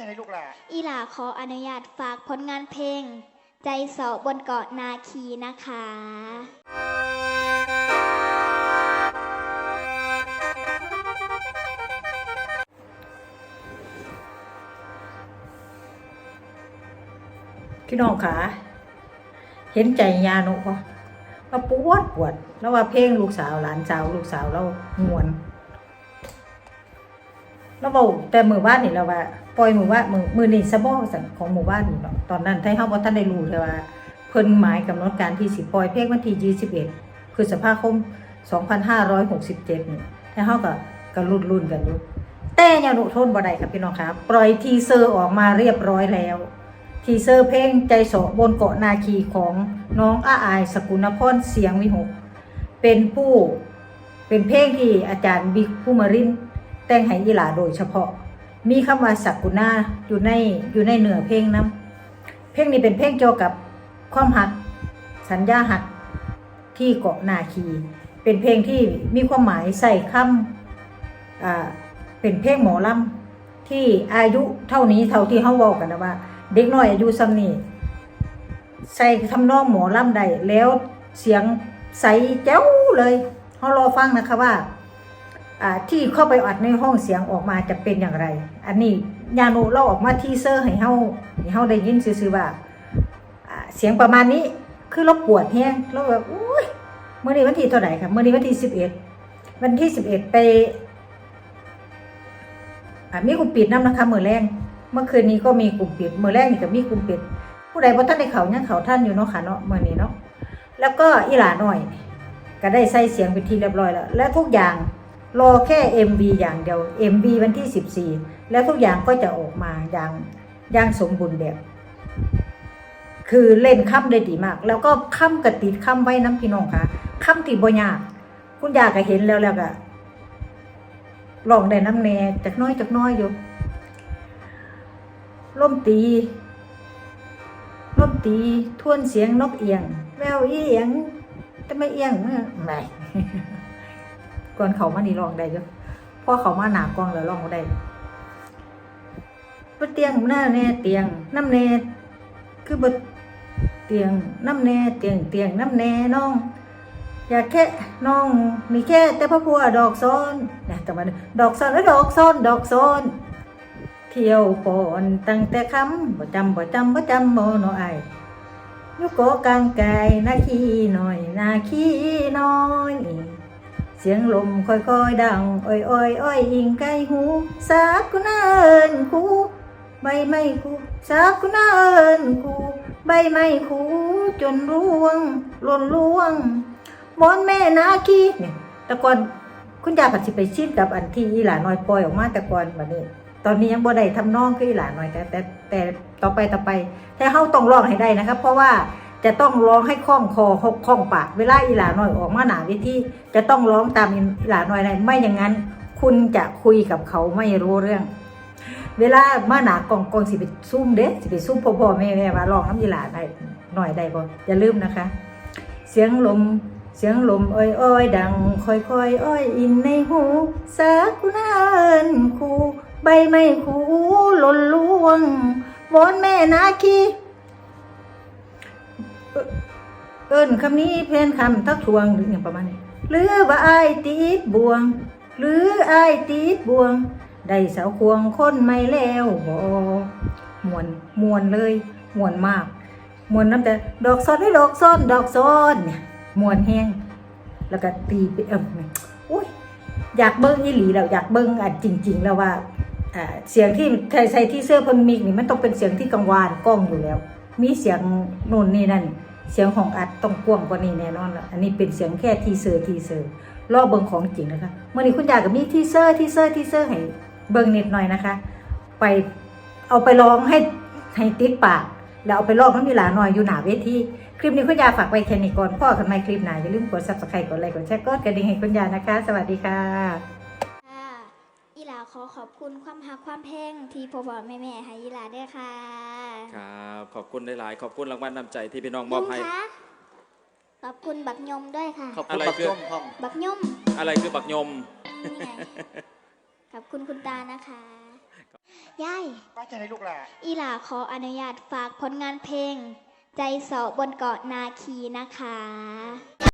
จะให้ลูกหล่ะอีหลาขออนุญาตฝากผลงานเพลง ใจเสาะบนเกาะนาคีนะคะพี่น้องขาเห็นใจยานุปะว่าปวดปวด แล้วว่าเพลงลูกสาวหลานสาวลูกสาวเรามวน แล้วเบาแต่มือบ้านนี่เราว่าปล่อยมือว่ามือมือนี่สะบอสันของหมู่บ้านนี่เนาะตอนนั้นให้เฮาบ่ทันได้รู้เลยว่า เพิ่นหมายกำหนดการที่สิปล่อยเพลงวันที่21พฤษภาคม 2567นี่ให้เฮาก็ก็รุ่นๆกันอยู่แต่ยานุทนบ่ได้ครับพี่น้องครับปล่อยทีเซอร์ออกมาเรียบร้อยแล้ว ทีเซอร์เพลงใจโสบนเกาะนาคีของน้องอาอายสกุลพรเสียงวิหกเป็นผู้เป็นเพลงที่อาจารย์บิ๊กผู้มาริน แต่งให้ยีหลาโดยเฉพาะ มีคำว่าสักกุณาอยู่ในอยู่ในเนื้อเพลงนํเพลงนี้เป็นเพลงเกี่ยวกับความหัก สัญญาหักที่เกาะนาคี เป็นเพลงที่มีความหมายใส่คำอ่าเป็นเพลงหมอลำที่อายุเท่านี้เท่าที่เขาบอกกันนะว่า เด็กน้อยอายุซ้ำนี่ใส่ทำนองหมอลำได้แล้วเสียงใสแจ้วเลยเขารอฟังนะคะว่า ที่เข้าไปอัดในห้องเสียงออกมาจะเป็นอย่างไร อันนี้ยาโนเราออกมาทีเซอร์ให้เฮาให้เฮาได้ยินซื่อๆว่าเสียงประมาณนี้คือเราปวดแฮงเราแบบอุ้ยเมื่อนี้วันที่เท่าไหร่ค่ะเมื่อนี้วันที่สิบเอ็ดวันที่สิบเอ็ดไปมีกลุ่มปิดน้ำนะคะมือแรงเมื่อคืนนี้ก็มีกลุ่มปิดมือแรงนี่ก็มีกลุ่มปิด ผู้ใดบ่ท่านได้เขายังเขาท่านอยู่เนาะค่ะเนาะมื่อนี้เนาะแล้วก็อีหลาหน่อย ก็ได้ใส่เสียงเป็นที่เรียบร้อยแล้ว และทุกอย่าง รอแค่ MV อย่างเดียว MV วันที่ 14 แล้วทุกอย่างก็จะออกมาอย่างอย่างสมบูรณ์แบบ คือเล่นค่ำได้ดีมาก แล้วก็ค่ำกระติดค่ำไว้น้ำพี่น้องค่ะค่ำที่บ่ยาก คุณยาก็เห็นแล้วแล้วก็ลองได้น้ำแน่จากน้อยจากน้อยอยู่ล่มตีล่มตีทวนเสียงนกเอียง แววอีเอียงแต่ไม่เอียงเมื่อไม่ ก่อนเขามานี่ลองได้อยู่พอเขามาหนากองแล้วลองบ่ได้บ่เตียงหน้าแน่เตียงน้ำแน่คือบ่เตียงน้ำแน่เตียงเตียงน้ำแน่น้องอยากแค่น้องมีแค่แต่พระพัวดอกซ้อนนะแต่มันดอกซ้อนแล้วดอกซ้อนดอกซ้อนเที่ยวปอนตั้งแต่คำบ่จำบ่จำบ่จำบ่เนไอยยุกโกกลางกายนาขี้หน่อยนาขี้น้อย เสียงลมค่อยๆดังอ้อยอ้อยอ้อยอิงใกล้หูสักกุนาเอินคูใบไม้คูสักกุนาเอินคูใบไม้คูจนร่วงหล่นล่วงมอนแม่นาคีเนี่ยแต่ก่อนคุณยายผัดสิไปชิดกับอันที่อีหลาน้อยปล่อยออกมาแต่ก่อนแบัดนี้ตอนนี้ยังบ่ได้ทำนองคืออีหลาน้อยแต่แต่แต่ต่อไปต่อไปแต่เฮาต้องร้องให้ได้นะครับ เพราะว่า จะต้องร้องให้คล่องคอหกคล่องปากเวลาอีหลาน้อยออกมาหนาเวิธีจะต้องร้องตามอีหลาน้อยได้ไม่อย่างนั้น คุณจะคุยกับเขาไม่รู้เรื่อง เวลามาหนากองกองสิไปซุ่มเด้สิไปซุ่มพ่อพ่อแม่แม่ว่าร้องน้ำอีหลาได้หน่อยได้บ่อย่าลืมนะคะ เสียงลมเสียงลมอ้อยอ้อยดัง ค่อยค่อยอ้อยอินในหูสักกุนาเอินคูใบไม้คูหล่นล่วงวอนแม่นาคี เอิ้นเอิ้นคำนี้เพนคำทักทวงหรืออย่างประมาณนี้หรือว่าอตีดบวง หรือไอตีดบวง ได้สาวควงคนไม่แล้วบ่มวนมวนเลยมวนมากมวนน้ำแต่ดอกซ้อนให้ดอกซ้อนดอกซ้อนเนี่ยมวนแห้งแล้วก็ตีไปเอิ่มอุ้ยอยากเบิ้งอีหลีแล้วอยากเบิ้งอะจริง ๆ แล้วว่าอ่าเสียงที่ใส่ใส่ที่เสื้อพนมิกนี่มันต้องเป็นเสียงที่กังวานกล้องอยู่แล้ว มีเสียงโน่นนี่นั่น เสียงของอัดต้องกว้างกว่านี้แน่นอนละอันนี้เป็นเสียงแค่ทีเซอร์ทีเซอร์รอเบิ้งของจริงนะคะเมื่อนี้คุณยายก็มีทีเซอร์ทีเซอร์ทีเซอร์ให้เบิ้งนิดหน่อยนะคะ ไปเอาไปร้องให้ให้ติดปากแล้วเอาไปลอกน้ำมีหลาหน่อยอยู่หนาเวทีคลิปนี้คุณยาฝากไว้แค่นี้ก่อนพ่อกันไม่คลิปหนาอย่าลืมกด subscribe กดไลค์กดแชร์กดกระดิ่งให้คุณยานะคะ สวัสดีค่ะ อีหลาขอขอบคุณความฮักความเพลงที่พ่อพ่อแม่แม่ให้อีหลาด้วยค่ะครับขอบคุณหลายๆขอบคุณรางวัลนำใจที่พี่น้องมอบให้ยคะขอบคุณบักยมด้วยค่ะ ขอบคุณอะไรปักคือส้มพ่อม บักยมอะไรคือบักยม นี่ไงขอบคุณคุณตานะคะยายป้าจะให้ลูกหล่ะอีหลาขออนุญาตฝากผลงานเพลง ใจเสอบนเกาะนาคีนะคะ